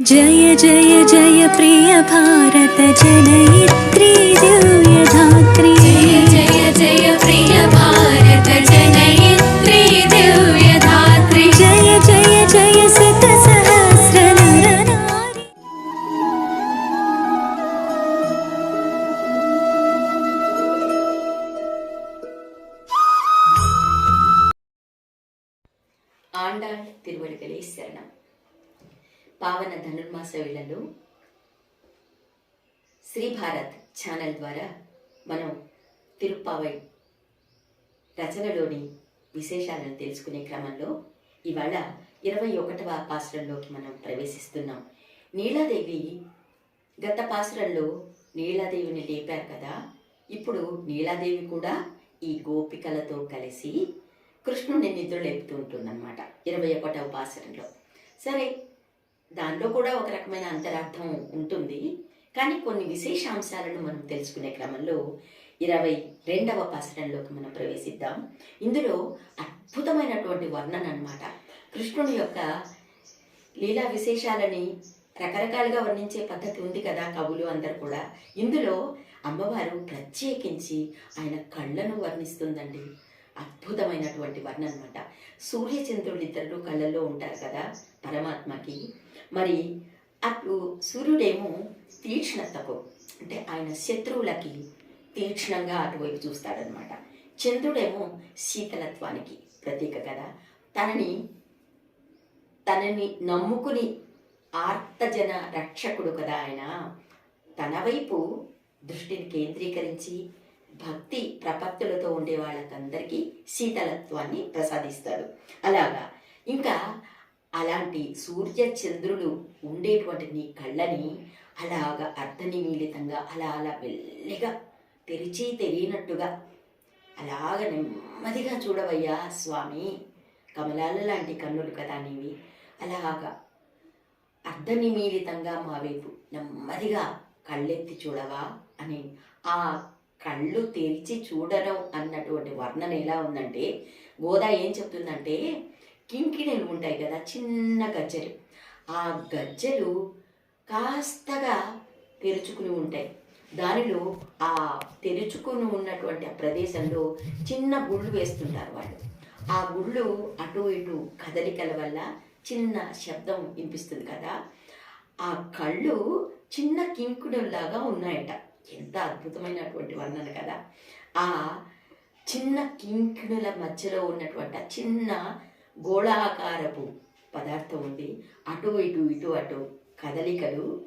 जय जय जय प्रिय भारत जनयित्री दिव्यधात्री పావన ధనుర్మాస వేళలో శ్రీ భారత్ ఛానల్ ద్వారా మనం తిరుప్పావై రచనలోని విశేషాలను తెలుసుకునే క్రమంలో ఇవాళ ఇరవై ఒకటవ పాసురంలోకి మనం ప్రవేశిస్తున్నాం. నీలాదేవి గత పాసురంలో నీలాదేవిని లేపారు కదా. ఇప్పుడు నీలాదేవి కూడా ఈ గోపికలతో కలిసి కృష్ణుడిని నిద్ర లేపుతూ ఉంటుందన్నమాట. ఇరవై ఒకటవ పాసురంలో సరే దానిలో కూడా ఒక రకమైన అంతరార్థం ఉంటుంది. కానీ కొన్ని విశేషాంశాలను మనం తెలుసుకునే క్రమంలో ఇరవై రెండవ పాసరంలోకి మనం ప్రవేశిద్దాం. ఇందులో అద్భుతమైనటువంటి వర్ణన అనమాట కృష్ణుని యొక్క లీలా విశేషాలని రకరకాలుగా వర్ణించే పద్ధతి ఉంది కదా కవులు అందరు కూడా. ఇందులో అమ్మవారు ప్రత్యేకించి ఆయన కళ్ళను వర్ణిస్తుందండి. అద్భుతమైనటువంటి వర్ణ అనమాట సూర్యచంద్రులు ఇద్దరు కళ్ళల్లో ఉంటారు కదా పరమాత్మకి. మరి అటు సూర్యుడేమో తీక్ష్ణతకు అంటే ఆయన శత్రువులకి తీక్ష్ణంగా అటువైపు చూస్తాడనమాట చంద్రుడేమో శీతలత్వానికి ప్రతీక కదా. తనని తనని నమ్ముకుని ఆర్తజన రక్షకుడు కదా ఆయన. తన వైపు దృష్టిని కేంద్రీకరించి భక్తి ప్రపత్తులతో ఉండే వాళ్ళకందరికీ శీతలత్వాన్ని ప్రసాదిస్తాడు. అలాగా. ఇంకా అలాంటి సూర్య చంద్రులు ఉండేటువంటి నీ కళ్ళని అలాగా అర్ధనిమీలితంగా అలా అలా మెల్లిగా తెరిచి తెలియనట్టుగా అలాగ నెమ్మదిగా చూడవయ్యా స్వామి. కమలాల లాంటి కన్నులు కదా నీవి. అలాగా అర్ధనిమీలితంగా మా వైపు నెమ్మదిగా కళ్ళెత్తి చూడవా అని ఆ కళ్ళు తెరిచి చూడడం అన్నటువంటి వర్ణన ఎలా ఉందంటే గోదా ఏం చెప్తుందంటే కింకిణీలు ఉంటాయి కదా చిన్న గజ్జలు. ఆ గజ్జలు కాస్తగా తెరుచుకుని ఉంటాయి. దానిలో ఆ తెరుచుకుని ఉన్నటువంటి ఆ ప్రదేశంలో చిన్న గుళ్ళు వేస్తుంటారు వాళ్ళు. ఆ గుళ్ళు అటు ఇటు కదలికల వల్ల చిన్న శబ్దం వినిపిస్తుంది కదా. ఆ కళ్ళు చిన్న కింకుడులాగా ఉన్నాయట. ఎంత అద్భుతమైనటువంటి వర్ణన కదా. ఆ చిన్న కింకిణుల మధ్యలో ఉన్నటువంటి ఆ చిన్న గోళాకారపు పదార్థం ఉంది. అటు ఇటు ఇటు అటు కదలికలు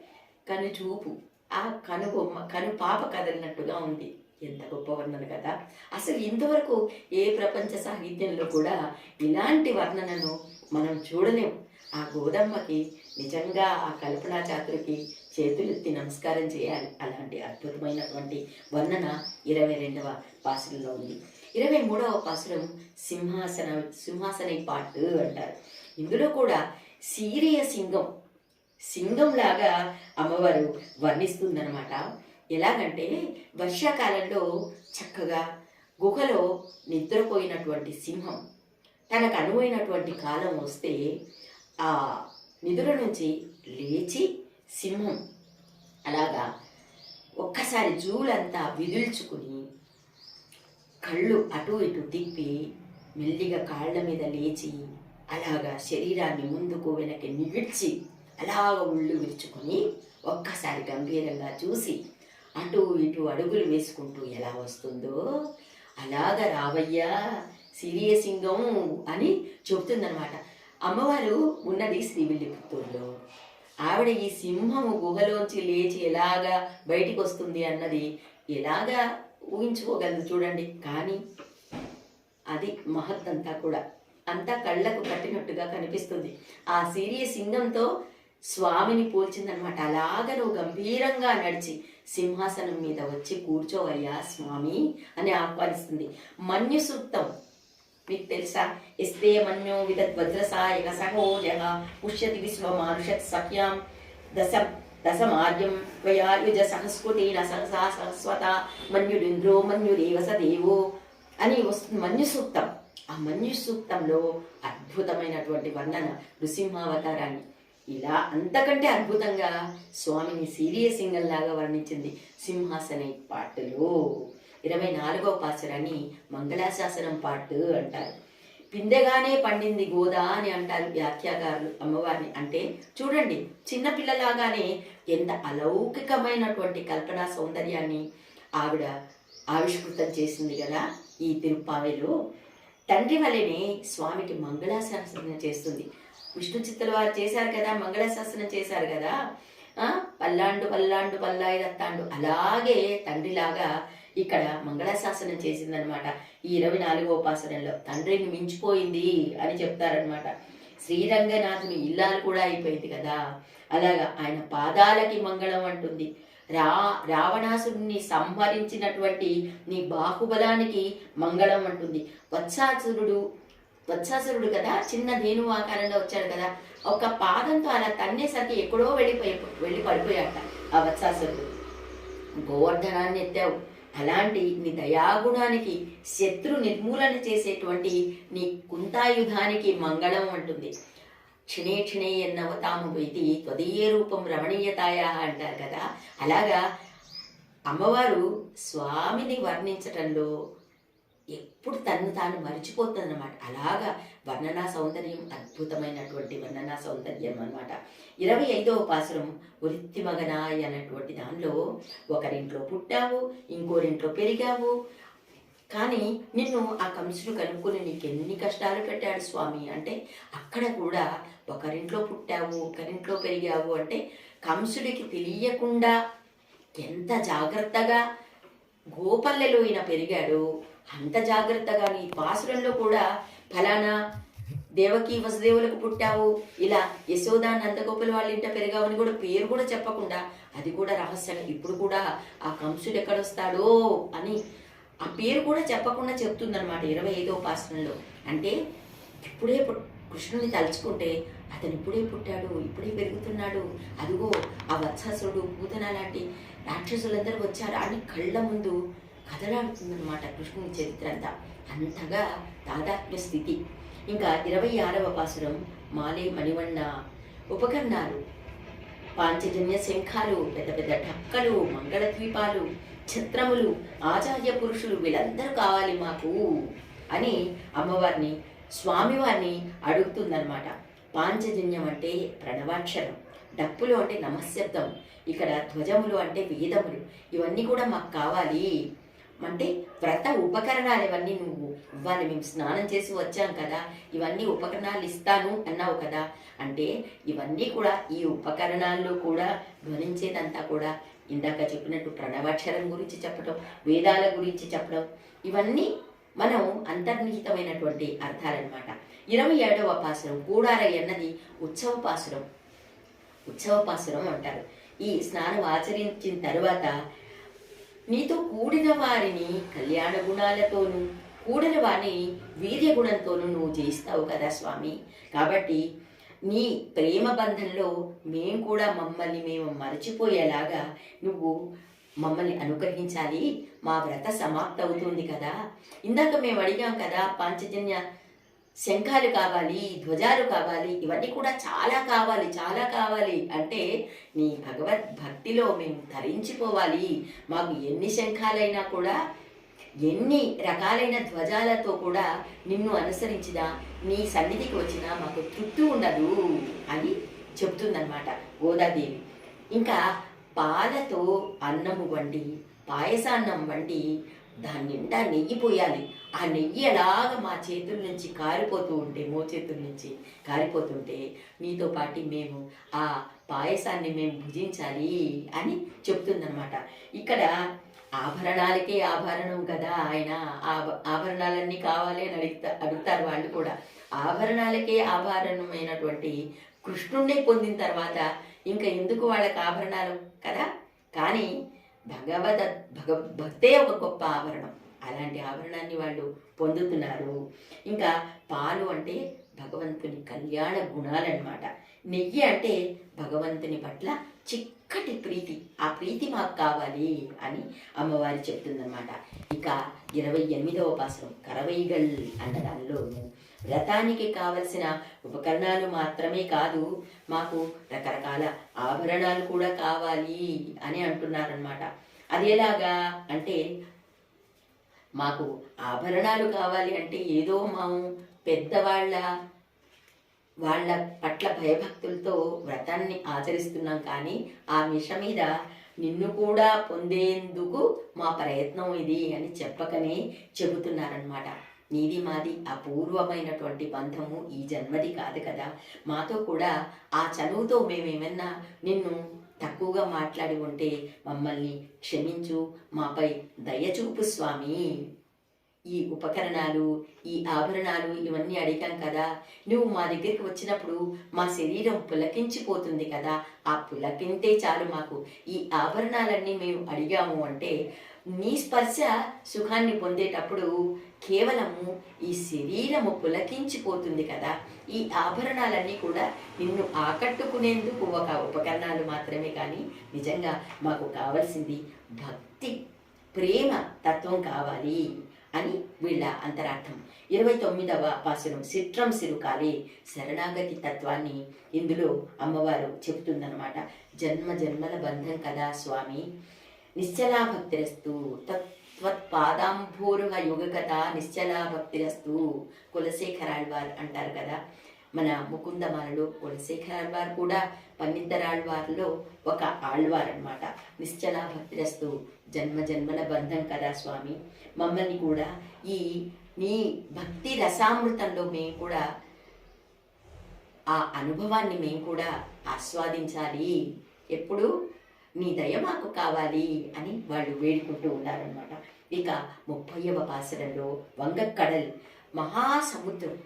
కను చూపు. ఆ కనుబొమ్మ కను పాప కదలినట్టుగా ఉంది. ఎంత గొప్ప వర్ణన కదా. అసలు ఇంతవరకు ఏ ప్రపంచ సాహిత్యంలో కూడా ఇలాంటి వర్ణనను మనం చూడలేం. ఆ గోదమ్మకి నిజంగా ఆ కల్పనా చాతురికి చేతులెత్తి నమస్కారం చేయాలి. అలాంటి అద్భుతమైనటువంటి వర్ణన ఇరవై రెండవ పాసురంలో ఉంది. ఇరవై మూడవ పాసురం సింహాసన సింహాసన పాటు అంటారు. ఇందులో కూడా సీరియ సింగం సింగంలాగా అమ్మవారు వర్ణిస్తుందన్నమాట. ఎలాగంటే వర్షాకాలంలో చక్కగా గుహలో నిద్రపోయినటువంటి సింహం తనకు అనువైనటువంటి కాలం వస్తే ఆ నిధుల నుంచి లేచి సింహం అలాగా ఒక్కసారి జూలంతా విదుల్చుకుని కళ్ళు అటు ఇటు తిప్పి మెల్లిగా కాళ్ళ మీద లేచి అలాగా శరీరాన్ని ముందుకు వెనక్కి నిగిడ్చి అలాగ ఉళ్ళు విరుచుకొని ఒక్కసారి గంభీరంగా చూసి అటు ఇటు అడుగులు వేసుకుంటూ ఎలా వస్తుందో అలాగ రావయ్యా సిరియసింగం అని చెబుతుందనమాట అమ్మవారు ఉన్నది శ్రీవిల్లిపుత్తూరులో ఆవిడ ఈ సింహము గుహలోంచి లేచి ఎలాగా బయటికి వస్తుంది అన్నది ఎలాగా ఊహించుకోగలదు చూడండి. కానీ అది మహత్తంతా కూడా. అంతా కళ్ళకు కట్టినట్టుగా కనిపిస్తుంది. ఆ సీరియ సింగంతో స్వామిని పోల్చిందనమాట. అలాగ నువ్వు గంభీరంగా నడిచి సింహాసనం మీద వచ్చి కూర్చోవయ్యా స్వామి అని ఆహ్వానిస్తుంది. మన్యు సూక్తం మీకు తెలుసా? ఎస్తే మన్యో విదద్వజ్రసాయక సహోజ పుష్యతి విశ్వమానుషత్ సఖ్యాం దశ. దశమార్యం త్వయాయుజ సంస్కృతి సహసా సహస్వత మన్యుడింద్రో మన్యురేవ సదేవో అని వస్తుంది మన్యు సూక్తం ఆ మన్యు సూక్తంలో అద్భుతమైనటువంటి వర్ణన నృసింహావతారాన్ని. ఇలా అంతకంటే అద్భుతంగా స్వామిని సీరియస్ సింగల్ లాగా వర్ణించింది సింహాసన పాటలు. ఇరవై నాలుగవ పాసురాన్ని మంగళాశాసనం పాటు అంటారు. పిందెగానే పండింది గోదా అని అంటారు వ్యాఖ్యాకారులు అమ్మవారిని. అంటే చూడండి చిన్నపిల్లలాగానే ఎంత అలౌకికమైనటువంటి కల్పనా సౌందర్యాన్ని ఆవిడ ఆవిష్కృతం చేసింది కదా ఈ తిరుప్పావిలో. తండ్రి వల్లనే స్వామికి మంగళాశాసనం చేస్తుంది. విష్ణు చిత్తల వారు చేశారు కదా మంగళశాసనం చేశారు కదా. పల్లాండు పల్లాండు పల్లాయి రత్తాండు అలాగే తండ్రిలాగా ఇక్కడ మంగళాశాసనం చేసిందనమాట. ఈ ఇరవై నాలుగో ఉపాసనలో తండ్రిని మించిపోయింది అని చెప్తారనమాట. శ్రీరంగనాథుని ఇల్లాలు కూడా అయిపోయింది కదా. అలాగా ఆయన పాదాలకి మంగళం అంటుంది. రా రావణాసురుణ్ణి సంహరించినటువంటి నీ బాహుబలానికి మంగళం అంటుంది. వత్సాసురుడు వత్సాసురుడు కదా చిన్న దేను ఆకారంలో వచ్చాడు కదా. ఒక పాదంతో అలా తన్నేసరికి ఎక్కడో వెళ్ళిపోయి వెళ్ళి పడిపోయాట ఆ వత్సాసురుడు. గోవర్ధనాన్ని ఎత్తావు. అలాంటి నీ దయాగుణానికి శత్రు నిర్మూలన చేసేటువంటి నీ కుంతాయుధానికి మంగళం అంటుంది. క్షణే క్షణే ఎన్నవతాము ఇది త్వదీయ రూపం రమణీయతాయా అంటారు కదా. అలాగా అమ్మవారు స్వామిని వర్ణించటంలో ఎప్పుడు తను తాను మరిచిపోతుందన్నమాట. అలాగా వర్ణనా సౌందర్యం అద్భుతమైనటువంటి వర్ణనా సౌందర్యం అన్నమాట. ఇరవై ఐదవ పాసురం వృత్తి మగనాయ్ అన్నటువంటి దానిలో ఒకరింట్లో పుట్టావు ఇంకోరింట్లో పెరిగావు. కానీ నిన్ను ఆ కంసుడు కనుక్కుని నీకు ఎన్ని కష్టాలు పెట్టాడు స్వామి అంటే అక్కడ కూడా ఒకరింట్లో పుట్టావు ఒకరింట్లో పెరిగావు అంటే కంసుడికి తెలియకుండా ఎంత జాగ్రత్తగా గోపల్లెలో ఈయన పెరిగాడు అంత జాగ్రత్తగా నీ పాసురంలో కూడా ఫలానా దేవకి వసుదేవులకు పుట్టావు? ఇలా యశోదా నందగోపుల వాళ్ళ ఇంట పెరిగావని కూడా పేరు కూడా చెప్పకుండా అది కూడా రహస్యం. ఇప్పుడు కూడా ఆ కంసుడు ఎక్కడొస్తాడో అని ఆ పేరు కూడా చెప్పకుండా చెప్తుందనమాట ఇరవై ఐదో పాసనంలో. అంటే ఇప్పుడే పుట్- కృష్ణుని తలుచుకుంటే అతను ఇప్పుడే పుట్టాడు ఇప్పుడే పెరుగుతున్నాడు. అదిగో ఆ వత్సాసుడు పూతన లాంటి రాక్షసులందరూ వచ్చారు. అని కళ్ళ ముందు కదలాడుతుందన్నమాట కృష్ణుని చరిత్ర అంతా. అంతగా తాదాత్మ్య స్థితి. ఇంకా ఇరవై ఆరవ పాసురం మాలే మణివన్న ఉపకరణాలు. పాంచజన్య శంఖాలు పెద్ద పెద్ద ఢక్కలు మంగళ ద్వీపాలు ఛత్రములు ఆచార్య పురుషులు వీళ్ళందరూ కావాలి మాకు అని అమ్మవారిని స్వామివారిని అడుగుతుందనమాట పాంచజన్యం అంటే ప్రణవాక్షరం డప్పులు అంటే నమశబ్దం ఇక్కడ ధ్వజములు అంటే వేదములు ఇవన్నీ కూడా మాకు కావాలి. అంటే వ్రత ఉపకరణాలు ఇవన్నీ నువ్వు ఇవ్వాలి మేము స్నానం చేసి వచ్చాం కదా ఇవన్నీ ఉపకరణాలు ఇస్తాను అన్నావు కదా. అంటే ఇవన్నీ కూడా ఈ ఉపకరణాల్లో కూడా ధ్వనించేదంతా కూడా ఇందాక చెప్పినట్టు ప్రణవాక్షరం గురించి చెప్పడం వేదాల గురించి చెప్పడం ఇవన్నీ మనం అంతర్నిహితమైనటువంటి అర్థాలన్నమాట. ఇరవై ఏడవ పాసురం కూడార అన్నది ఉత్సవ పాసురం. ఉత్సవ పాసురం అంటారు. ఈ స్నానం ఆచరించిన తర్వాత నీతో కూడిన వారిని కళ్యాణ గుణాలతోనూ కూడిన వారిని వీర్య గుణంతోనూ నువ్వు జయిస్తావు కదా స్వామి. కాబట్టి నీ ప్రేమ బంధంలో మేము కూడా మమ్మల్ని మేము మరచిపోయేలాగా నువ్వు మమ్మల్ని అనుగ్రహించాలి. మా వ్రత సమాప్తవుతుంది కదా. ఇందాక మేము అడిగాం కదా పాంచజన్య శంఖాలు కావాలి ధ్వజాలు కావాలి ఇవన్నీ కూడా చాలా కావాలి చాలా కావాలి అంటే నీ భగవద్ భక్తిలో మేము ధరించిపోవాలి మాకు ఎన్ని శంఖాలైనా కూడా ఎన్ని రకాలైన ధ్వజాలతో కూడా నిన్ను అనుసరించినా నీ సన్నిధికి వచ్చినా మాకు తృప్తి ఉండదు అని చెప్తుందన్నమాట గోదాదేవి. ఇంకా పాలతో అన్నము వండి పాయసాన్నం వండి దాని నిండా నెయ్యి పోయాలి. ఆ నెయ్యి ఎలాగ మా చేతుల నుంచి కారిపోతూ ఉంటే మో చేతుల నుంచి కారిపోతుంటే నీతో పాటు మేము ఆ పాయసాన్ని మేము భుజించాలి అని చెప్తుందనమాట ఇక్కడ ఆభరణాలకే ఆభరణం కదా ఆయన. ఆభ- ఆభరణాలన్నీ కావాలి అని అడుగుతా అడుగుతారు వాళ్ళు కూడా. ఆభరణాలకే ఆభరణమైనటువంటి కృష్ణుణ్ణి పొందిన తర్వాత ఇంకా ఎందుకు వాళ్ళకి ఆభరణాలు కదా? కానీ భగవద భగ భక్తే ఒక గొప్ప ఆభరణం. అలాంటి ఆభరణాన్ని వాళ్ళు పొందుతున్నారు. ఇంకా పాలు అంటే భగవంతుని కళ్యాణ గుణాలన్నమాట. నెయ్యి అంటే భగవంతుని పట్ల చిక్కటి ప్రీతి. ఆ ప్రీతి మాకు కావాలి అని అమ్మవారి చెప్తుందన్నమాట. ఇక ఇరవై ఎనిమిదవ పాసరం కరవైగల్ అన్న దానిలో వ్రతానికి కావలసిన ఉపకరణాలు మాత్రమే కాదు మాకు రకరకాల ఆభరణాలు కూడా కావాలి అని అంటున్నారనమాట అది ఎలాగా అంటే మాకు ఆభరణాలు కావాలి అంటే ఏదో మాము పెద్దవాళ్ళ వాళ్ళ పట్ల భయభక్తులతో వ్రతాన్ని ఆచరిస్తున్నాం కానీ ఆ మిష మీద నిన్ను కూడా పొందేందుకు మా ప్రయత్నం ఇది అని చెప్పకనే చెబుతున్నారనమాట నీది మాది అపూర్వమైనటువంటి బంధము. ఈ జన్మది కాదు కదా. మాతో కూడా ఆ చనువుతో మేమేమన్నా నిన్ను తక్కువగా మాట్లాడి ఉంటే మమ్మల్ని క్షమించు మాపై దయచూపు స్వామి. ఈ ఉపకరణాలు ఈ ఆభరణాలు ఇవన్నీ అడిగాం కదా. నువ్వు మా దగ్గరికి వచ్చినప్పుడు మా శరీరం పులకించిపోతుంది కదా. ఆ పులకింతే చాలు మాకు. ఈ ఆభరణాలన్నీ మేము అడిగాము అంటే నీ స్పర్శ సుఖాన్ని పొందేటప్పుడు కేవలము ఈ శరీరము పులకించిపోతుంది కదా. ఈ ఆభరణాలన్నీ కూడా నిన్ను ఆకట్టుకునేందుకు ఒక ఉపకరణాలు మాత్రమే కానీ నిజంగా మాకు కావలసింది భక్తి ప్రేమ తత్వం కావాలి అని వీళ్ళ అంతరార్థం. ఇరవై తొమ్మిదవ పాసురం సిట్రం సిరుకాలి శరణాగతి తత్వాన్ని ఇందులో అమ్మవారు చెబుతుందన్నమాట. జన్మ జన్మల బంధం కదా స్వామి నిశ్చలాభక్తిరస్తు తత్ తత్పాదాంభూరుహ యుగకథ నిశ్చలా భక్తిరస్తు కులశేఖరాళ్వార్ అంటారు కదా. మన ముకుందమాలలో కులశేఖరాళ్వార్ కూడా పన్నిద్దరాళ్వార్లో ఒక ఆళ్వార్ అన్నమాట నిశ్చలా భక్తిరస్తు జన్మ జన్మల బంధం కదా స్వామి. మమ్మల్ని కూడా ఈ నీ భక్తి రసామృతంలో మేము కూడా ఆ అనుభవాన్ని మేము కూడా ఆస్వాదించాలి. ఎప్పుడు? నీ దయ మాకు కావాలి అని వాళ్ళు వేడుకుంటూ ఉన్నారనమాట ఇక ముప్పైవ పాసరంలో వంగకడల్ మహాసముద్రం.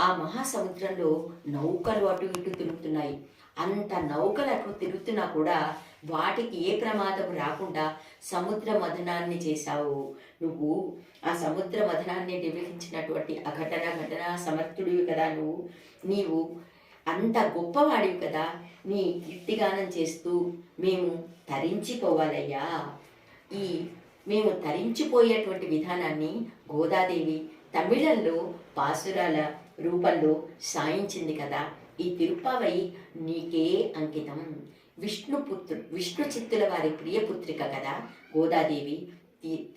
ఆ మహాసముద్రంలో నౌకలు అటు ఇటు తిరుగుతున్నాయి. అంత నౌకలు అటు తిరుగుతున్నా కూడా వాటికి ఏ ప్రమాదం రాకుండా సముద్ర మథనాన్ని చేశావు. నువ్వు ఆ సముద్ర మథనాన్ని నిర్వహించినటువంటి అఘటన ఘటన సమర్థుడివి కదా నువ్వు. నీవు అంత గొప్పవాడివి కదా. నీ కీర్తిగానం చేస్తూ మేము తరించిపోవాలయ్యా. ఈ మేము తరించిపోయేటువంటి విధానాన్ని గోదాదేవి తమిళంలో పాసురాల రూపంలో సాయించింది కదా. ఈ తిరుపావై నీకే అంకితం. విష్ణుపుత్రు విష్ణు చిత్తుల వారి ప్రియపుత్రిక కదా గోదాదేవి. తి-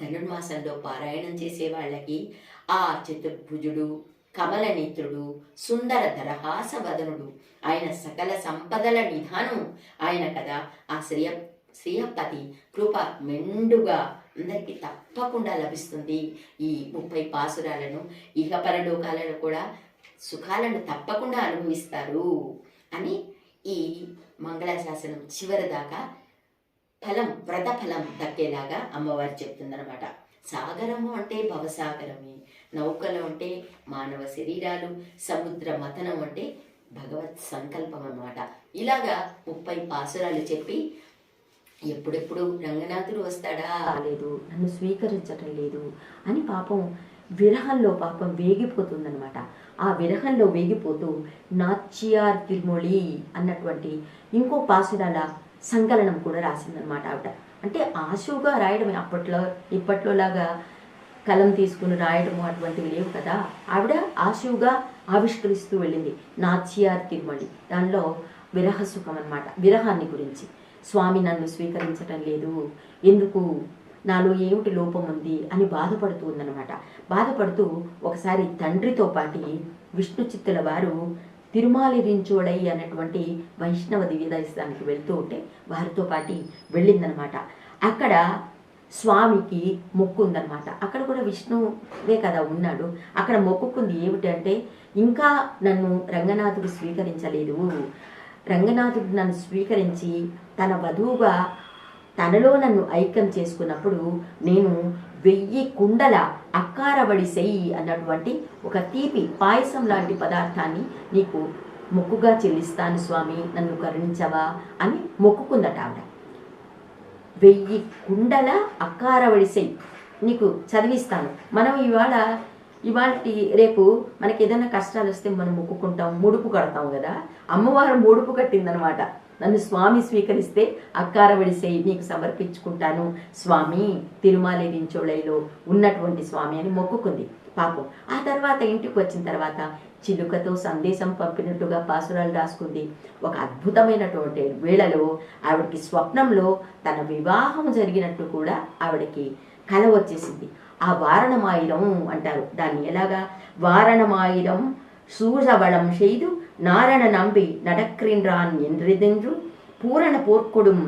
ధనుర్మాసంలో పారాయణం చేసే వాళ్ళకి ఆ చతుర్భుజుడు కమలనేత్రుడు సుందర దరహాస వదనుడు ఆయన సకల సంపదల నిధానం ఆయన కదా. ఆ శ్రీయ శ్రీయపతి కృప మెండుగా అందరికీ తప్పకుండా లభిస్తుంది ఈ ముప్పై పాసురాలను. ఇహ పరలోకాలను కూడా సుఖాలను తప్పకుండా అనుభవిస్తారు అని ఈ మంగళాశాసనం చివరి దాకా ఫలం వ్రత ఫలం దక్కేలాగా అమ్మవారు చెప్తుందనమాట సాగరము అంటే భవసాగరమే. నౌకలు అంటే మానవ శరీరాలు. సముద్ర మథనం అంటే భగవత్ సంకల్పం అన్నమాట ఇలాగా ముప్పై పాసురాలు చెప్పి ఎప్పుడెప్పుడు రంగనాథుడు వస్తాడా? లేదు నన్ను స్వీకరించటం లేదు. అని పాపం విరహంలో పాపం వేగిపోతుందనమాట ఆ విరహంలో వేగిపోతూ నాచ్యార్ తిరుమొళి అన్నటువంటి ఇంకో పాసురాల సంకలనం కూడా రాసిందనమాట ఆవిడ. అంటే ఆశువుగా రాయడమే అప్పట్లో ఇప్పట్లోలాగా కలం తీసుకుని రాయడము అటువంటివి లేవు కదా. ఆవిడ ఆశువుగా ఆవిష్కరిస్తూ వెళ్ళింది నాచ్యార్ తిరుమళి దానిలో విరహ సుఖం అనమాట విరహాన్ని గురించి. స్వామి నన్ను స్వీకరించటం లేదు. ఎందుకు? నాలో ఏమిటి లోపం ఉంది అని బాధపడుతూ ఉందన్నమాట. బాధపడుతూ ఒకసారి తండ్రితో పాటి విష్ణు చిత్తుల వారు తిరుమాలిరించోడై అనేటువంటి వైష్ణవ దివ్యదర్శనానికి వెళ్తూ ఉంటే వారితో పాటి వెళ్ళిందనమాట అక్కడ స్వామికి మొక్కు ఉందనమాట అక్కడ కూడా విష్ణువే కదా ఉన్నాడు. అక్కడ మొక్కుకుంది ఏమిటంటే ఇంకా నన్ను రంగనాథుడు స్వీకరించలేదు. రంగనాథుడు నన్ను స్వీకరించి తన వధువుగా తనలో నన్ను ఐక్యం చేసుకున్నప్పుడు నేను వెయ్యి కుండల అక్కారబడి సెయ్యి అన్నటువంటి ఒక తీపి పాయసం లాంటి పదార్థాన్ని నీకు మొక్కుగా చెల్లిస్తాను స్వామి నన్ను కరుణించవా అని మొక్కుకుందట ఆవిడ. వెయ్యి కుండల అక్కారబడి సెయ్యి నీకు చదివిస్తాను. మనం ఇవాళ ఇవాళ రేపు మనకి ఏదైనా కష్టాలు వస్తే మనం మొక్కుకుంటాం ముడుపు కడతాం కదా. అమ్మవారు ముడుపు కట్టిందనమాట. నన్ను స్వామి స్వీకరిస్తే అక్కారవడి సెయ్యి నీకు సమర్పించుకుంటాను. స్వామి తిరుమలే దించోళైలో ఉన్నటువంటి స్వామి అని మొక్కుకుంది. పాపం. ఆ తర్వాత ఇంటికి వచ్చిన తర్వాత చిలుకతో సందేశం పంపినట్టుగా పాసురాలు రాసుకుంది. ఒక అద్భుతమైనటువంటి వేళలో ఆవిడకి స్వప్నంలో తన వివాహం జరిగినట్టు కూడా ఆవిడకి కల వచ్చేసింది. ఆ వారణమాయిరం అంటారు. దాన్ని ఎలాగా? వారణమాయిరం సూజవళం செய்து நாரண நம்பி நடக்கின்றான் என்றென்று பூரண போர்க்கொடும்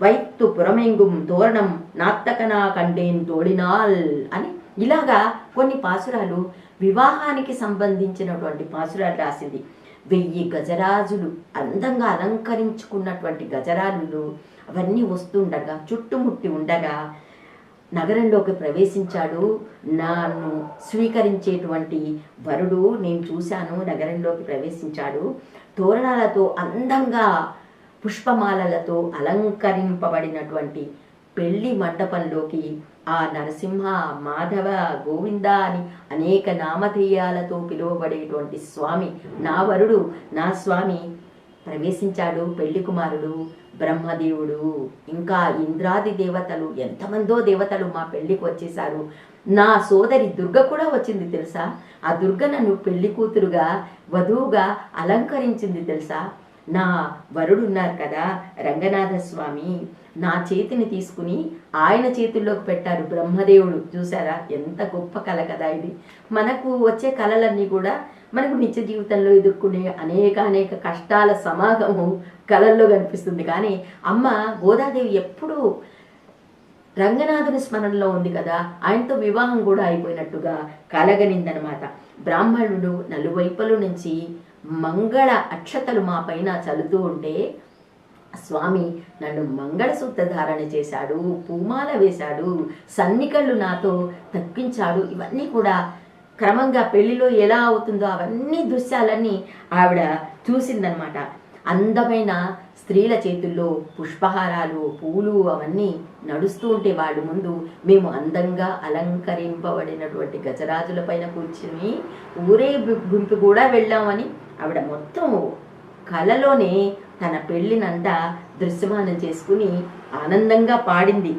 வைத்து புறமெங்கும் తోరణం నాత్తకనా కంటేన్ తోడినాల్ అని ఇలాగా కొన్ని పాసురాలు వివాహానికి సంబంధించినటువంటి పాసురాలు రాసింది వెయ్యి గజరాజులు అందంగా అలంకరించుకున్నటువంటి గజరాజులు అవన్నీ వస్తుండగా చుట్టుముట్టి ఉండగా నగరంలోకి ప్రవేశించాడు. నన్ను స్వీకరించేటువంటి వరుడు నేను చూశాను నగరంలోకి ప్రవేశించాడు. తోరణాలతో అందంగా పుష్పమాలలతో అలంకరింపబడినటువంటి పెళ్ళి మండపంలోకి ఆ నరసింహ మాధవ గోవింద అని అనేక నామధేయాలతో పిలువబడేటువంటి స్వామి నా వరుడు నా స్వామి ప్రవేశించాడు. పెళ్ళి కుమారుడు బ్రహ్మదేవుడు ఇంకా ఇంద్రాది దేవతలు ఎంతమందో దేవతలు మా పెళ్ళికి వచ్చేసారు నా సోదరి దుర్గ కూడా వచ్చింది తెలుసా? ఆ దుర్గ నన్ను పెళ్ళి కూతురుగా వధువుగా అలంకరించింది తెలుసా? నా వరుడు ఉన్నారు కదా రంగనాథ స్వామి నా చేతిని తీసుకుని ఆయన చేతుల్లోకి పెట్టారు బ్రహ్మదేవుడు. చూసారా ఎంత గొప్ప కళ కదా ఇది. మనకు వచ్చే కళలన్నీ కూడా మనకు నిత్య జీవితంలో ఎదుర్కొనే అనేక అనేక కష్టాల సమాగము కళల్లో కనిపిస్తుంది. కానీ అమ్మ గోదాదేవి ఎప్పుడూ రంగనాథుని స్మరణలో ఉంది కదా. ఆయనతో వివాహం కూడా అయిపోయినట్టుగా కలగనిందనమాట. బ్రాహ్మణుడు నలువైపుల నుంచి మంగళ అక్షతలు మా పైన చల్లుతూ ఉంటే స్వామి నన్ను మంగళసూత్ర ధారణ చేశాడు పూమాల వేశాడు సన్నికళ్ళు నాతో తప్పించాడు. ఇవన్నీ కూడా క్రమంగా పెళ్ళిలో ఎలా అవుతుందో అవన్నీ దృశ్యాలన్నీ ఆవిడ చూసిందనమాట అందమైన స్త్రీల చేతుల్లో పుష్పహారాలు పూలు అవన్నీ నడుస్తూ ఉంటే వాళ్ళ ముందు మేము అందంగా అలంకరింపబడినటువంటి గజరాజుల పైన కూర్చుని ఊరే గుంపు కూడా వెళ్ళామని ఆవిడ మొత్తం కలలోనే తన పెళ్ళినంతా దృశ్యమానం చేసుకుని ఆనందంగా పాడింది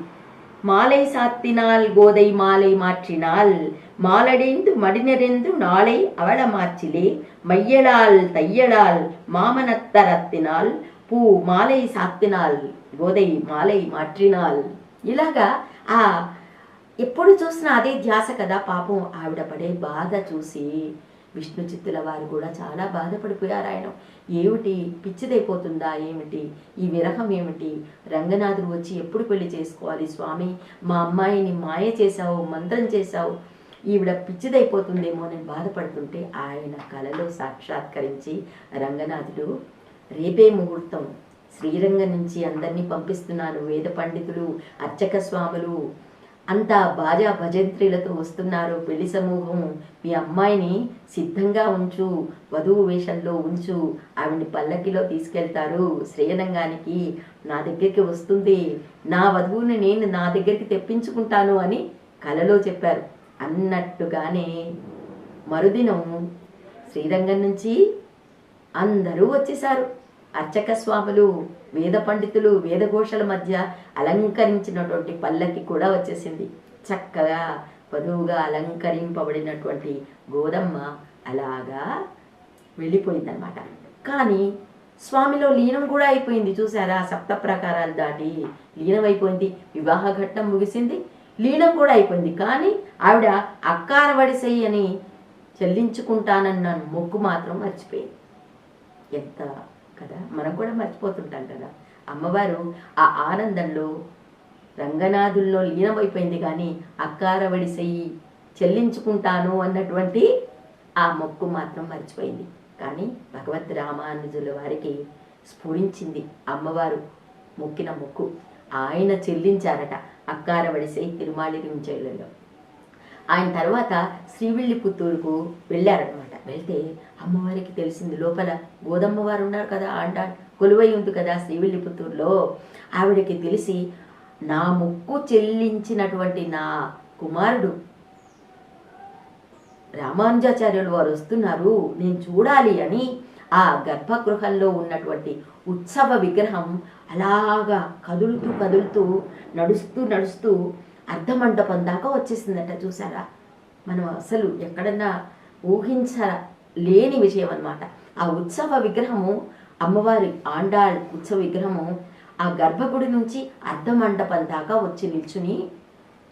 மாலை சாத்தினால் கோதை மாலை மாற்றினாள் மாலடைந்து மடிநெறிந்து நாளை அவள மாற்றிலே மையளால் தையளால் మామనత్తరత్తినాల్ పూ మాలై సాత్తినాల్ గోదై మాలై మార్చినాల్ ఇలాగా ఆ ఎప్పుడు చూసినా అదే ధ్యాస కదా పాపం ఆవిడ పడే బాధ చూసి విష్ణు చిత్తుల వారు కూడా చాలా బాధపడిపోయారు ఆయన. ఏమిటి? పిచ్చిదైపోతుందా? ఏమిటి? ఈ విరహం ఏమిటి? రంగనాథుడు వచ్చి ఎప్పుడు పెళ్ళి చేసుకోవాలి స్వామి? మా అమ్మాయిని మాయ చేశావు మంత్రం చేశావు. ఈవిడ పిచ్చిదైపోతుందేమో అని బాధపడుతుంటే ఆయన కలలో సాక్షాత్కరించి రంగనాథుడు రేపే ముహూర్తం. శ్రీరంగం నుంచి అందరినీ పంపిస్తున్నాను వేద పండితులు అర్చక స్వాములు. అంతా బాజా భజంత్రీలతో వస్తున్నారు పెళ్ళి సమూహం. మీ అమ్మాయిని సిద్ధంగా ఉంచు వధువు వేషంలో ఉంచు. ఆవిడ్ని పల్లకిలో తీసుకెళ్తారు. శ్రేయనంగానికి నా దగ్గరికి వస్తుంది. నా వధువుని నేను నా దగ్గరికి తెప్పించుకుంటాను అని కలలో చెప్పారు. అన్నట్టుగానే మరుదినం శ్రీరంగం నుంచి అందరూ వచ్చేసారు అర్చక స్వాములు వేద పండితులు వేదఘోషల మధ్య అలంకరించినటువంటి పల్లకి కూడా వచ్చేసింది. చక్కగా పదువుగా అలంకరింపబడినటువంటి గోదమ్మ అలాగా వెళ్ళిపోయిందనమాట కానీ స్వామిలో లీనం కూడా అయిపోయింది. చూసారా సప్త ప్రకారాలు దాటి లీనమైపోయింది వివాహ ఘట్టం ముగిసింది. లీనం కూడా అయిపోయింది. కానీ ఆవిడ అక్కార వడిసై అని చెల్లించుకుంటానన్న మొక్కు మాత్రం మర్చిపోయింది. ఎంత కదా? మనం కూడా మర్చిపోతుంటాం కదా? అమ్మవారు ఆ ఆనందంలో రంగనాథుల్లో లీనమైపోయింది కానీ అక్కారవడి వడిసెయ్యి చెల్లించుకుంటాను అన్నటువంటి ఆ మొక్కు మాత్రం మర్చిపోయింది. కానీ భగవత్ రామానుజుల వారికి స్ఫురించింది అమ్మవారు మొక్కిన మొక్కు. ఆయన చెల్లించారట అక్కార తిరుమాలి రించెలలో ఆయన తర్వాత శ్రీవిల్లిపుత్తూరుకు వెళ్ళారనమాట వెళ్తే అమ్మవారికి తెలిసింది లోపల గోదమ్మవారు ఉన్నారు కదా అంట కొలువై ఉంది కదా శ్రీవిల్లిపుత్తూరులో ఆవిడకి తెలిసి నా ముక్కు చెల్లించినటువంటి నా కుమారుడు రామానుజాచార్యులు వారు వస్తున్నారు నేను చూడాలి అని ఆ గర్భగృహంలో ఉన్నటువంటి ఉత్సవ విగ్రహం అలాగా కదులుతూ కదులుతూ నడుస్తూ నడుస్తూ అర్ధమండపం దాకా వచ్చేసిందట చూసారా? మనం అసలు ఎక్కడన్నా ఊహించలేని విషయం అనమాట ఆ ఉత్సవ విగ్రహము అమ్మవారి ఆండాళ్ ఉత్సవ విగ్రహము ఆ గర్భగుడి నుంచి అర్ధమండపం దాకా వచ్చి నిల్చుని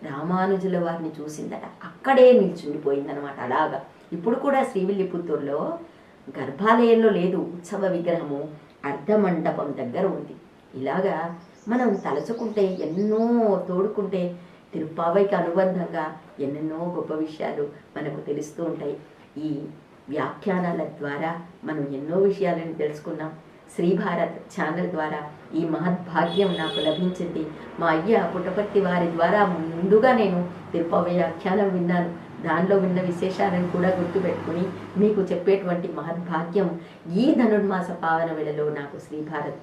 రామానుజుల వారిని చూసిందట. అక్కడే నిల్చుండిపోయిందనమాట అలాగా. ఇప్పుడు కూడా శ్రీవిల్లిపుత్తూరులో గర్భాలయంలో లేదు ఉత్సవ విగ్రహము అర్ధమండపం దగ్గర ఉంది. ఇలాగా మనం తలుచుకుంటే ఎన్నో తోడుకుంటే తిరుప్పావైకి అనుబంధంగా ఎన్నెన్నో గొప్ప విషయాలు మనకు తెలుస్తూ ఉంటాయి. ఈ వ్యాఖ్యానాల ద్వారా మనం ఎన్నో విషయాలను తెలుసుకున్నాం. శ్రీభారత్ ఛానల్ ద్వారా ఈ మహద్భాగ్యం నాకు లభించింది. మా అయ్య పుట్టపర్తి వారి ద్వారా ముందుగా నేను తిరుపతి వ్యాఖ్యానం విన్నాను. దానిలో విన్న విశేషాలను కూడా గుర్తుపెట్టుకుని మీకు చెప్పేటువంటి మహద్భాగ్యం ఈ ధనుర్మాస పావన వేళలో నాకు శ్రీభారత్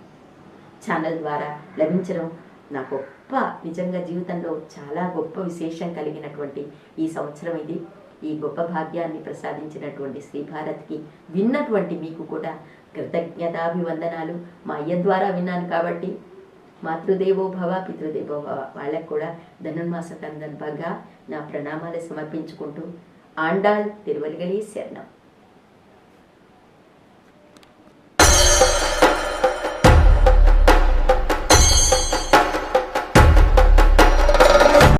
ఛానల్ ద్వారా లభించడం నా గొప్ప నిజంగా జీవితంలో చాలా గొప్ప విశేషం కలిగినటువంటి ఈ సంవత్సరం ఇది. ఈ గొప్ప భాగ్యాన్ని ప్రసాదించినటువంటి శ్రీ భారత్కి విన్నటువంటి మీకు కూడా కృతజ్ఞతాభివందనాలు. మా అయ్య ద్వారా విన్నాను కాబట్టి మాతృదేవో భవ పితృదేవో భవ. వాళ్ళకు కూడా ధనుర్మాస సందర్భంగా నా ప్రణామాలు సమర్పించుకుంటూ ఆండాల్ తిరువలిగలి శరణం.